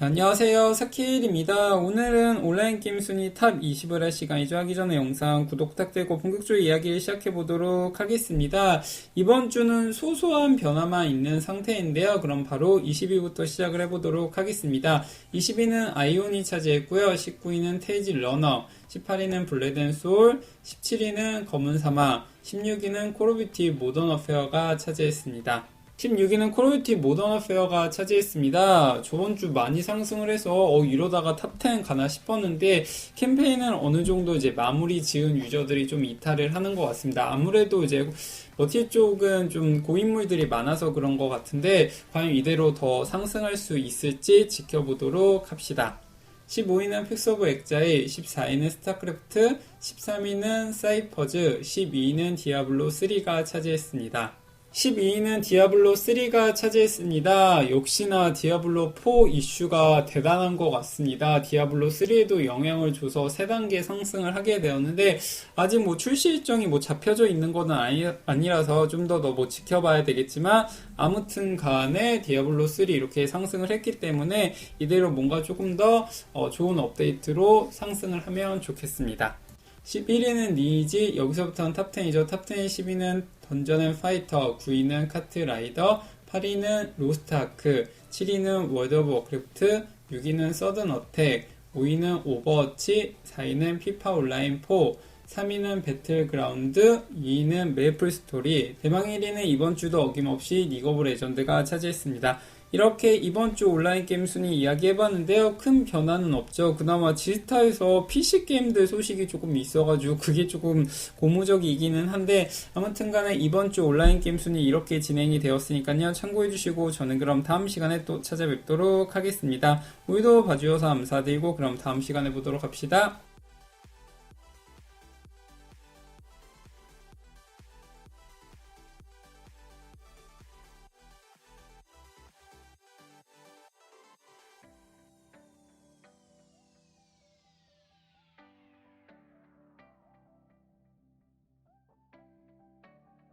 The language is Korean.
안녕하세요. 사키일입니다. 오늘은 온라인 게임 순위 탑 20을 할 시간이죠. 하기 전에 영상 구독 부탁드리고 본격적으로 이야기를 시작해 보도록 하겠습니다. 이번 주는 소소한 변화만 있는 상태인데요. 그럼 바로 20위부터 시작을 해 보도록 하겠습니다. 20위는 아이온이 차지했고요. 19위는 테이지 러너, 18위는 블레드 소울, 17위는 검은 사막, 16위는 콜오브티 모던 어페어가 차지했습니다. 16위는 콜오브티 모던 어페어가 차지했습니다. 저번 주 많이 상승을 해서 어, 이러다가 탑10 가나 싶었는데 캠페인은 어느 정도 이제 마무리 지은 유저들이 좀 이탈을 하는 것 같습니다. 아무래도 이제 버티 쪽은 좀 고인물들이 많아서 그런 것 같은데 과연 이대로 더 상승할 수 있을지 지켜보도록 합시다. 15위는 픽스 오브 엑자일, 14위는 스타크래프트, 13위는 사이퍼즈, 12위는 디아블로 3가 차지했습니다. 12위는 디아블로 3가 차지했습니다. 역시나 디아블로 4 이슈가 대단한 것 같습니다. 디아블로 3에도 영향을 줘서 3단계 상승을 하게 되었는데 아직 뭐 출시 일정이 뭐 잡혀져 있는 거는 아니, 아니라서 좀 더 더 뭐 지켜봐야 되겠지만 아무튼 간에 디아블로 3 이렇게 상승을 했기 때문에 이대로 뭔가 조금 더 어, 좋은 업데이트로 상승을 하면 좋겠습니다. 11위는 니지 여기서부터는 탑10이죠. 탑10 10위는 던전 앤 파이터, 9위는 카트 라이더, 8위는 로스트 아크, 7위는 월드 오브 워크래프트, 6위는 서든 어택, 5위는 오버워치, 4위는 피파 온라인 4, 3위는 배틀그라운드, 2위는 메이플 스토리, 대망 1위는 이번 주도 어김없이 리그 오브 레전드가 차지했습니다. 이렇게 이번 주 온라인 게임 순위 이야기해봤는데요. 큰 변화는 없죠. 그나마 지스타에서 PC 게임들 소식이 조금 있어가지고 그게 조금 고무적이기는 한데 아무튼 간에 이번 주 온라인 게임 순위 이렇게 진행이 되었으니까요. 참고해주시고 저는 그럼 다음 시간에 또 찾아뵙도록 하겠습니다. 오늘도 봐주셔서 감사드리고 그럼 다음 시간에 보도록 합시다.